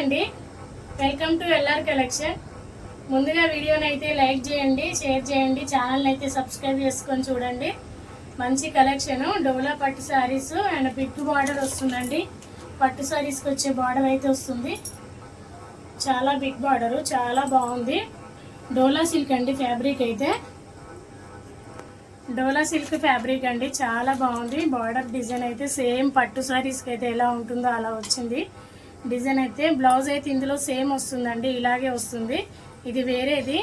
అండి. Welcome to LR collection ముందుగా వీడియోని అయితే లైక్ చేయండి షేర్ చేయండి ఛానల్ అయితే సబ్స్క్రైబ్ చేసుకొని చూడండి. మంచి కలెక్షన్ డోలా పట్టు శారీస్ అండ్ బిగ్ బార్డర్ వస్తుందండి. పట్టు శారీస్కి వచ్చే బార్డర్ అయితే వస్తుంది. చాలా బిగ్ బార్డర్ చాలా బాగుంది. డోలా సిల్క్ అండి ఫ్యాబ్రిక్ అయితే. డోలా సిల్క్ ఫ్యాబ్రిక్ అండి చాలా బాగుంది. బార్డర్ డిజైన్ అయితే సేమ్ పట్టు శారీస్కి అయితే ఎలా ఉంటుందో అలా వచ్చింది. డిజైన్ అయితే బ్లౌజ్ అయితే ఇందులో సేమ్ వస్తుందండి ఇలాగే వస్తుంది. ఇది వేరేది.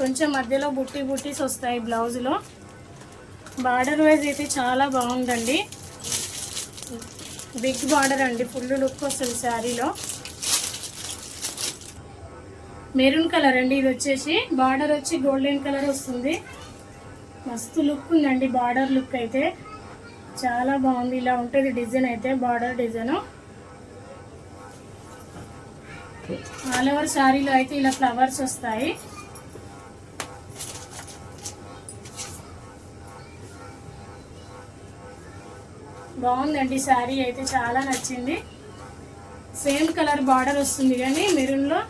కొంచెం మధ్యలో బుట్టి బుట్టీస్ వస్తాయి బ్లౌజ్లో. బార్డర్ వైజ్ అయితే చాలా బాగుందండి. బిగ్ బార్డర్ అండి ఫుల్ లుక్ వస్తుంది శారీలో. మెరూన్ కలర్ అండి ఇది వచ్చేసి. బార్డర్ వచ్చి గోల్డెన్ కలర్ వస్తుంది. మస్తు లుక్ ఉందండి బార్డర్ లుక్ అయితే. చాలా బాగుంది ఇలా ఉంటుంది డిజైన్ అయితే బార్డర్ డిజైను. ఆల్ ఓవర్ శారీలో అయితే ఇలా ఫ్లవర్స్ వస్తాయి. బాగుందండి శారీ అయితే చాలా నచ్చింది. సేమ్ కలర్ బార్డర్ వస్తుంది కానీ మెరూన్లో.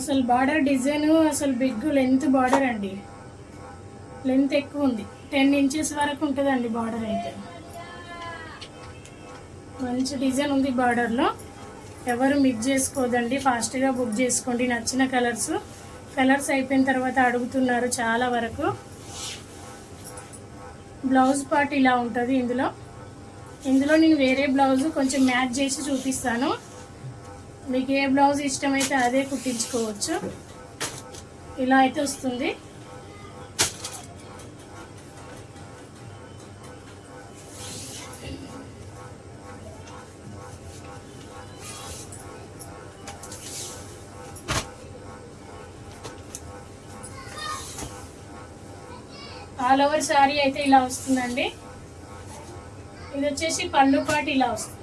అసలు బార్డర్ డిజైన్ అసలు బిగ్ లెంత్ బార్డర్ అండి. లెంత్ ఎక్కువ ఉంది. టెన్ ఇంచెస్ వరకు ఉంటుందండి బార్డర్ అయితే. మంచి డిజైన్ ఉంది బార్డర్లో. ఎవరు మిస్ చేసుకోదండి ఫాస్ట్గా బుక్ చేసుకోండి నచ్చిన కలర్స్ కలర్స్ అయిపోయిన తర్వాత అడుగుతున్నారు చాలా వరకు. బ్లౌజ్ పార్ట్ ఇలా ఉంటుంది ఇందులో. ఇందులో నేను వేరే బ్లౌజ్ కొంచెం మ్యాచ్ చేసి చూపిస్తాను. మీకు ఏ బ్లౌజ్ ఇష్టమైతే అదే కుట్టించుకోవచ్చు. ఇలా అయితే వస్తుంది. ఆల్ ఓవర్ శారీ అయితే ఇలా వస్తుందండి. ఇది వచ్చేసి పళ్ళు పాటు ఇలా వస్తుంది.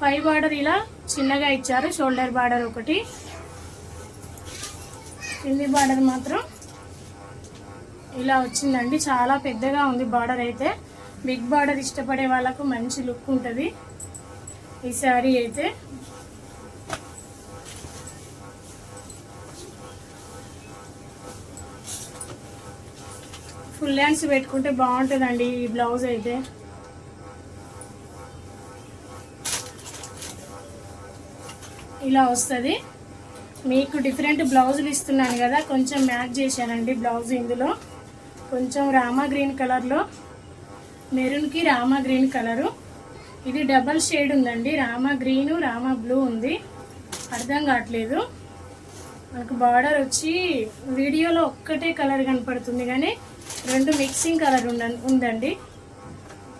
పై బార్డర్ ఇలా చిన్నగా ఇచ్చారు షోల్డర్ బార్డర్ ఒకటి. కింది బార్డర్ మాత్రం ఇలా వచ్చిందండి. చాలా పెద్దగా ఉంది బార్డర్ అయితే. బిగ్ బార్డర్ ఇష్టపడే వాళ్ళకు మంచి లుక్ ఉంటుంది ఈ శారీ అయితే. ఫుల్ హ్యాండ్స్ పెట్టుకుంటే బాగుంటుందండి ఈ బ్లౌజ్ అయితే. ఇలా వస్తుంది. మీకు డిఫరెంట్ బ్లౌజులు ఇస్తున్నాను కదా కొంచెం మ్యాచ్ చేశానండి బ్లౌజ్ ఇందులో. కొంచెం రామా గ్రీన్ కలర్లో మెరూన్కి రామా గ్రీన్ కలరు. ఇది డబల్ షేడ్ ఉందండి రామా గ్రీను రామా బ్లూ ఉంది. అర్థం కావట్లేదు. మనకు బార్డర్ వచ్చి వీడియోలో ఒక్కటే కలర్ కనపడుతుంది కానీ రెండు మిక్సింగ్ కలర్ ఉండ ఉందండి.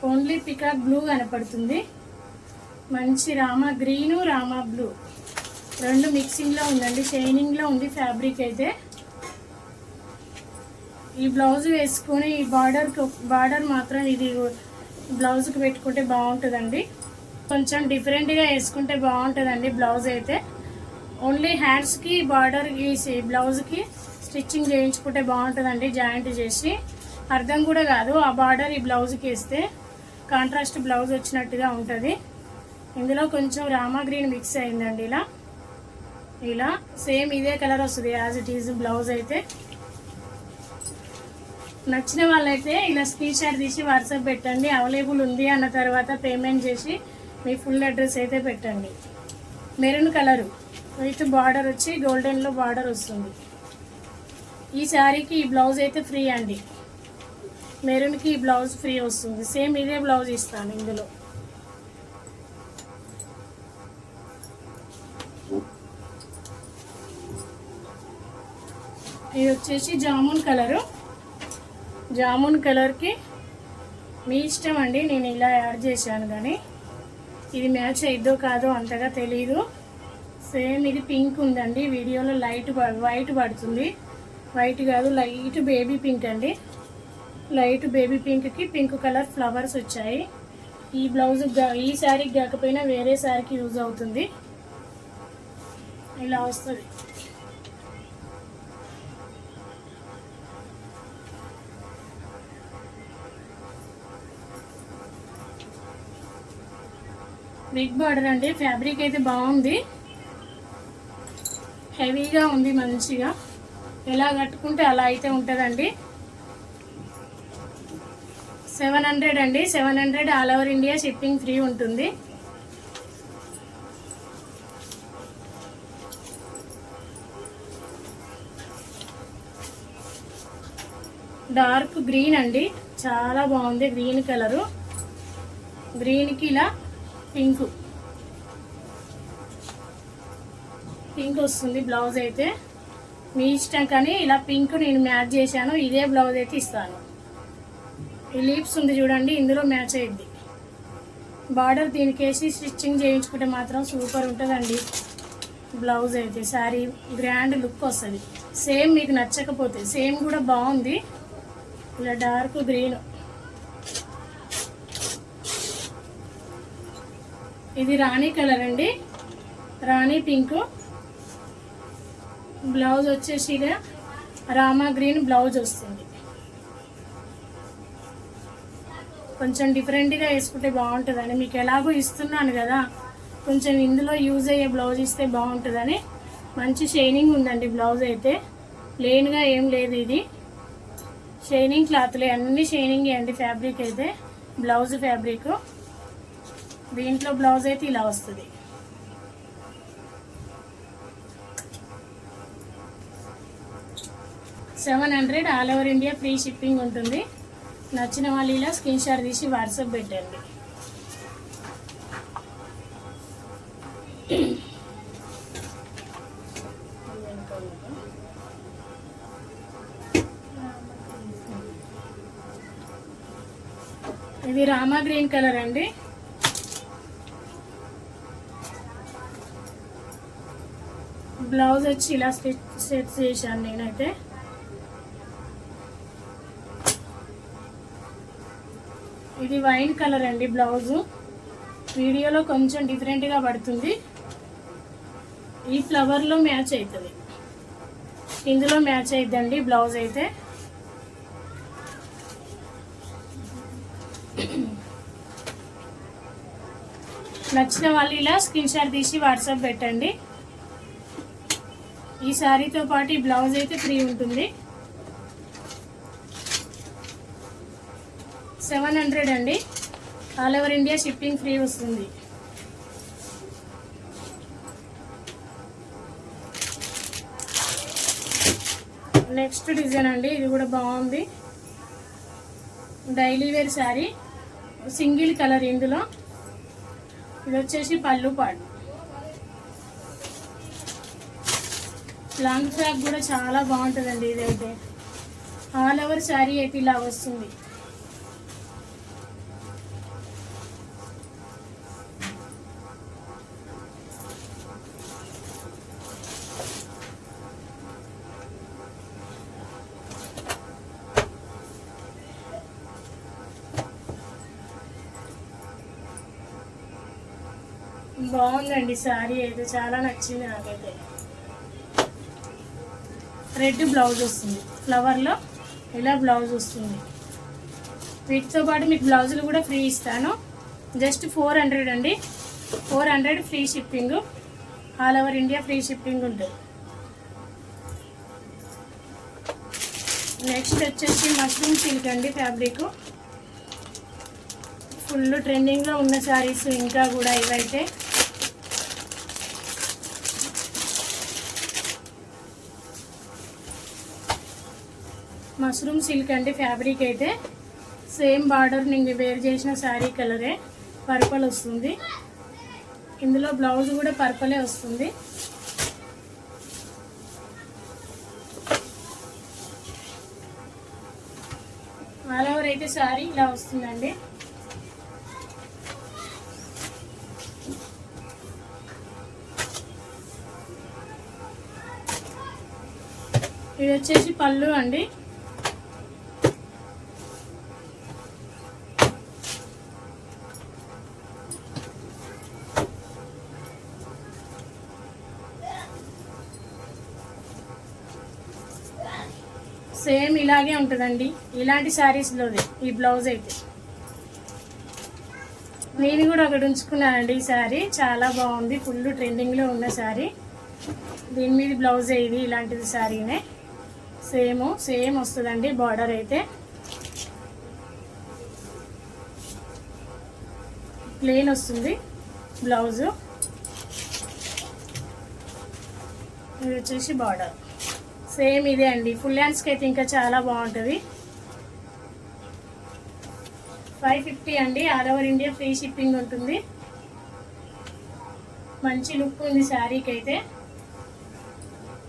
ఓన్లీ పికాక్ బ్లూ కనపడుతుంది. మంచి రామా గ్రీను రామా బ్లూ రెండు మిక్సింగ్లో ఉందండి. షైనింగ్లో ఉంది ఫ్యాబ్రిక్ అయితే. ఈ బ్లౌజ్ వేసుకొని ఈ బార్డర్ బార్డర్ మాత్రం ఇది బ్లౌజ్కి పెట్టుకుంటే బాగుంటుందండి. కొంచెం డిఫరెంట్గా వేసుకుంటే బాగుంటుందండి బ్లౌజ్ అయితే. ఓన్లీ హ్యాండ్స్కి బార్డర్ గీసి బ్లౌజ్కి స్టిచ్చింగ్ చేయించుకుంటే బాగుంటుందండి జాయింట్ చేసి. అర్థం కూడా కాదు. ఆ బార్డర్ ఈ బ్లౌజ్కి వేస్తే కాంట్రాస్ట్ బ్లౌజ్ వచ్చినట్టుగా ఉంటుంది. ఇందులో కొంచెం రామా గ్రీన్ మిక్స్ అయిందండి ఇలా. ఇలా సేమ్ ఇదే కలర్ వస్తుంది యాజ్ ఇట్ ఈజ్ బ్లౌజ్ అయితే. నచ్చిన వాళ్ళైతే ఇలా స్క్రీన్ షాట్ తీసి వాట్సాప్ పెట్టండి. అవైలబుల్ ఉంది అన్న తర్వాత పేమెంట్ చేసి మీ ఫుల్ అడ్రస్ అయితే పెట్టండి. Maroon colour. విత్ బార్డర్ వచ్చి గోల్డెన్లో బార్డర్ వస్తుంది. ఈ శారీకి ఈ బ్లౌజ్ అయితే ఫ్రీ అండి. మెరూన్కి ఈ బ్లౌజ్ ఫ్రీ వస్తుంది. సేమ్ ఇదే బ్లౌజ్ ఇస్తాను ఇందులో. ఇది వచ్చేసి జామున్ కలరు. జామున్ కలర్కి మీ ఇష్టం అండి నేను ఇలా యాడ్ చేశాను కానీ. ఇది మ్యాచ్ అయిద్దో కాదో అంతగా తెలీదు. సేమ్ ఇది పింక్ ఉందండి వీడియోలో లైట్ వైట్ పడుతుంది. వైట్ కాదు లైట్ బేబీ పింక్ అండి. లైట్ బేబీ పింక్కి పింక్ కలర్ ఫ్లవర్స్ వచ్చాయి. ఈ బ్లౌజ్ ఈ శారీకి కాకపోయినా వేరే శారీకి యూజ్ అవుతుంది. ఇలా వస్తుంది. బిగ్ బార్డర్ అండి ఫ్యాబ్రిక్ అయితే బాగుంది. హెవీగా ఉంది మంచిగా. ఎలా కట్టుకుంటే అలా అయితే ఉంటుందండి. సెవెన్ హండ్రెడ్ అండి. Seven hundred all over India shipping free ఉంటుంది. డార్క్ గ్రీన్ అండి. చాలా బాగుంది గ్రీన్ కలరు. గ్రీన్కి ఇలా పింక్. పింక్ వస్తుంది బ్లౌజ్ అయితే. మీ ఇష్టం కానీ ఇలా పింక్ నేను మ్యాచ్ చేశాను. ఇదే బ్లౌజ్ అయితే ఇస్తాను. ఈ లీప్స్ ఉంది చూడండి ఇందులో మ్యాచ్ అయ్యింది బార్డర్ దీనికేసి స్టిచ్చింగ్ చేయించుకుంటే మాత్రం సూపర్ ఉంటుందండి. బ్లౌజ్ అయితే శారీ గ్రాండ్ లుక్ వస్తుంది. సేమ్ మీకు నచ్చకపోతే సేమ్ కూడా బాగుంది. ఇలా డార్క్ గ్రీన్. ఇది రాణి కలర్ అండి. రాణి పింక్. బ్లౌజ్ వచ్చేసి ఇలా రామా గ్రీన్ బ్లౌజ్ వస్తుంది. కొంచెం డిఫరెంట్గా వేసుకుంటే బాగుంటుందని మీకు ఎలాగో ఇస్తున్నాను కదా కొంచెం ఇందులో యూజ్ అయ్యే బ్లౌజ్ ఇస్తే బాగుంటుందని మంచి షైనింగ్ ఉందండి బ్లౌజ్ అయితే. ప్లెయిన్గా ఏం లేదు ఇది. షైనింగ్ క్లాత్లే అన్ని షైనింగ్ అండి ఫ్యాబ్రిక్ అయితే బ్లౌజ్ ఫ్యాబ్రిక్ దీంట్లో బ్లౌజ్ అయితే ఇలా వస్తుంది. Seven hundred all over India free shipping ఉంటుంది. నచ్చిన వాళ్ళు ఇలా స్క్రీన్ షాట్ తీసి వాట్సాప్ పెట్టండి. ఇది రామా గ్రీన్ కలర్ అండి. బ్లౌజ్ వచ్చి ఇలా స్టిచ్ సెట్ చేశాను నేనైతే. ఇది వైన్ కలర్ అండి బ్లౌజు. వీడియోలో కొంచెం డిఫరెంట్గా పడుతుంది. ఈ ఫ్లవర్లో మ్యాచ్ అవుతుంది ఇందులో మ్యాచ్ అయిద్దండి బ్లౌజ్ అయితే. నచ్చిన వాళ్ళు ఇలా స్క్రీన్ షాట్ తీసి వాట్సాప్ పెట్టండి. ఈ శారీతో పాటు ఈ బ్లౌజ్ అయితే ఫ్రీ ఉంటుంది. సెవెన్ హండ్రెడ్ అండి. All over India shipping free వస్తుంది. నెక్స్ట్ డిజైన్ అండి. ఇది కూడా బాగుంది. Daily wear sari. Single colour ఇందులో. ఇది వచ్చేసి పళ్ళు పాడు లాంగ్ ఫ్రాక్ కూడా చాలా బాగుంటుందండి ఇదైతే. ఆల్ ఓవర్ శారీ అయితే ఇలా వస్తుంది. బాగుందండి శారీ అయితే చాలా నచ్చింది నాకైతే. రెడ్ బ్లౌజ్ వస్తుంది. ఫ్లవర్లో ఇలా బ్లౌజ్ వస్తుంది. వీటితో పాటు మీకు బ్లౌజులు కూడా ఫ్రీ ఇస్తాను. జస్ట్ ఫోర్ హండ్రెడ్ అండి. Four hundred free shipping all over India free shipping ఉంటుంది. నెక్స్ట్ వచ్చేసి మష్రూమ్ సిల్క్ అండి ఫ్యాబ్రిక్ ఫుల్ ట్రెండింగ్లో ఉన్న శారీస్ ఇంకా కూడా ఇవైతే. మష్రూమ్ సిల్క్ అండి ఫ్యాబ్రిక్ అయితే. సేమ్ బార్డర్ నేను వేర్ చేసిన శారీ కలరే. పర్పల్ వస్తుంది. ఇందులో బ్లౌజ్ కూడా పర్పలే వస్తుంది. ఆల్ ఓవర్ అయితే శారీ ఇలా వస్తుందండి. ఇది వచ్చేసి పళ్ళు అండి. ఇలాగే ఉంటుందండి. ఇలాంటి శారీస్లోది ఈ బ్లౌజ్ అయితే. నేను కూడా ఒకటి ఉంచుకున్నానండి ఈ శారీ. చాలా బాగుంది. ఫుల్ ట్రెండింగ్లో ఉన్న శారీ. దీని మీద బ్లౌజ్ ఇది ఇలాంటిది శారీనే. సేమ్ సేమ్ వస్తుందండి బార్డర్ అయితే. ప్లేన్ వస్తుంది బ్లౌజు. ఇది వచ్చేసి బార్డర్. సేమ్ ఇదే అండి. ఫుల్ హ్యాండ్స్కి అయితే ఇంకా చాలా బాగుంటుంది. ఫైవ్ ఫిఫ్టీ అండి. All over India free shipping ఉంటుంది. మంచి లుక్ ఉంది శారీకి అయితే.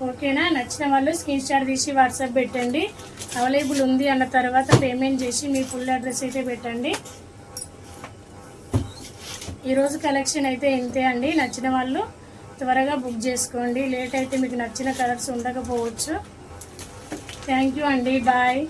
ఓకేనా? నచ్చిన వాళ్ళు స్క్రీన్ షాట్ తీసి వాట్సాప్ పెట్టండి. అవైలబుల్ ఉంది అన్న తర్వాత పేమెంట్ చేసి మీ ఫుల్ అడ్రస్ అయితే పెట్టండి. ఈరోజు కలెక్షన్ అయితే ఇంతే అండి. నచ్చిన వాళ్ళు త్వరగా బుక్ చేసుకోండి. లేట్ అయితే మీకు నచ్చిన కలర్స్ ఉండకపోవచ్చు. థ్యాంక్ యూ అండి. బాయ్